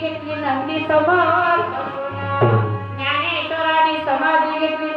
घेतली नंदी समोर ज्ञानेश्वराने समाधी घेतली.